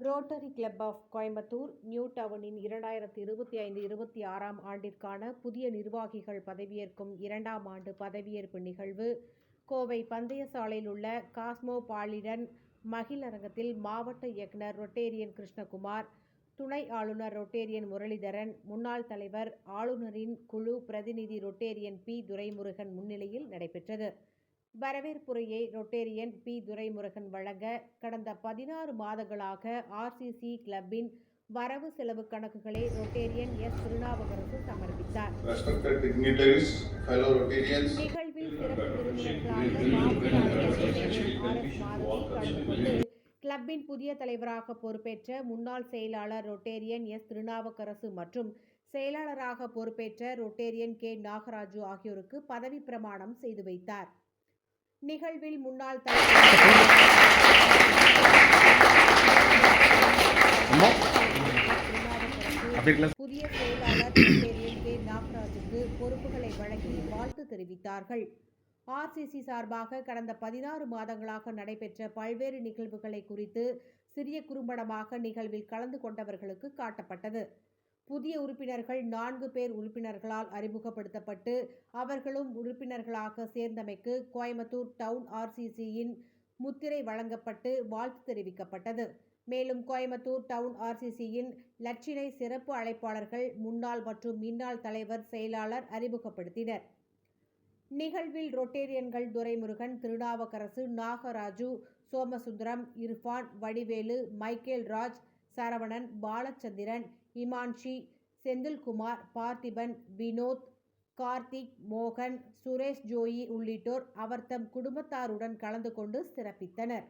Club of Coimbatore new டவுனின் இரண்டாயிரத்தி இருபத்தி ஐந்து இருபத்தி ஆறாம் ஆண்டிற்கான புதிய நிர்வாகிகள் பதவியேற்கும் இரண்டாம் ஆண்டு பதவியேற்பு நிகழ்வு. கோவை பந்தயசாலையில் உள்ள காஸ்மோபாலிடன் மகிழரங்கத்தில் மாவட்ட இயக்குனர் ரொட்டேரியன் கிருஷ்ணகுமார் துணை ஆளுநர் ரொட்டேரியன் முரளிதரன் முன்னாள் தலைவர் ஆளுநரின் குழு பிரதிநிதி ரொட்டேரியன் பி. துரைமுருகன் முன்னிலையில் நடைபெற்றது. வரவேற்புரையை ரொட்டேரியன் பி. துரைமுருகன் வழங்க கடந்த பதினாறு மாதங்களாக ஆர்சிசி கிளப்பின் வரவு செலவு கணக்குகளை ரொட்டேரியன் எஸ். திருநாவுக்கரசு சமர்ப்பித்தார். நிகழ்வில் சிறப்பு கிளப்பின் புதிய தலைவராக பொறுப்பேற்ற முன்னாள் செயலாளர் ரொட்டேரியன் எஸ். திருநாவுக்கரசு மற்றும் செயலாளராக பொறுப்பேற்ற ரொட்டேரியன் கே. நாகராஜு ஆகியோருக்கு பதவி பிரமாணம் செய்து வைத்தார். நிகழ்வில் முன்னாள் தலைவர் புதிய செயலாளர் கே நாகராஜுக்கு பொறுப்புகளை வழங்கி வாழ்த்து தெரிவித்தார்கள். ஆர்சிசி சார்பாக கடந்த பதினாறு மாதங்களாக நடைபெற்ற பல்வேறு நிகழ்வுகளை குறித்து சிறிய குறும்படமாக நிகழ்வில் கலந்து கொண்டவர்களுக்கு காட்டப்பட்டது. புதிய உறுப்பினர்கள் நான்கு பேர் உறுப்பினர்களால் அறிமுகப்படுத்தப்பட்டு அவர்களும் உறுப்பினர்களாக சேர்ந்தமைக்கு கோயம்புத்தூர் டவுன் ஆர்சிசியின் முத்திரை வழங்கப்பட்டு வாழ்த்து தெரிவிக்கப்பட்டது. மேலும் கோயம்புத்தூர் டவுன் ஆர்சிசியின் லட்சினை சிறப்பு அழைப்பாளர்கள் முன்னாள் மற்றும் மின்னாள் தலைவர் செயலாளர் அறிமுகப்படுத்தினர். நிகழ்வில் ரொட்டேரியன்கள் துரைமுருகன் திருநாவுக்கரசு நாகராஜு சோமசுந்தரம் இர்ஃபான் வடிவேலு மைக்கேல் ராஜ் சரவணன் பாலச்சந்திரன் இமான்ஷி செந்தில்குமார் பார்த்திபன் வினோத் கார்த்திக் மோகன் சுரேஷ் ஜோயி உள்ளிட்டோர் அவர் தம் குடும்பத்தாருடன் கலந்து கொண்டு சிறப்பித்தனர்.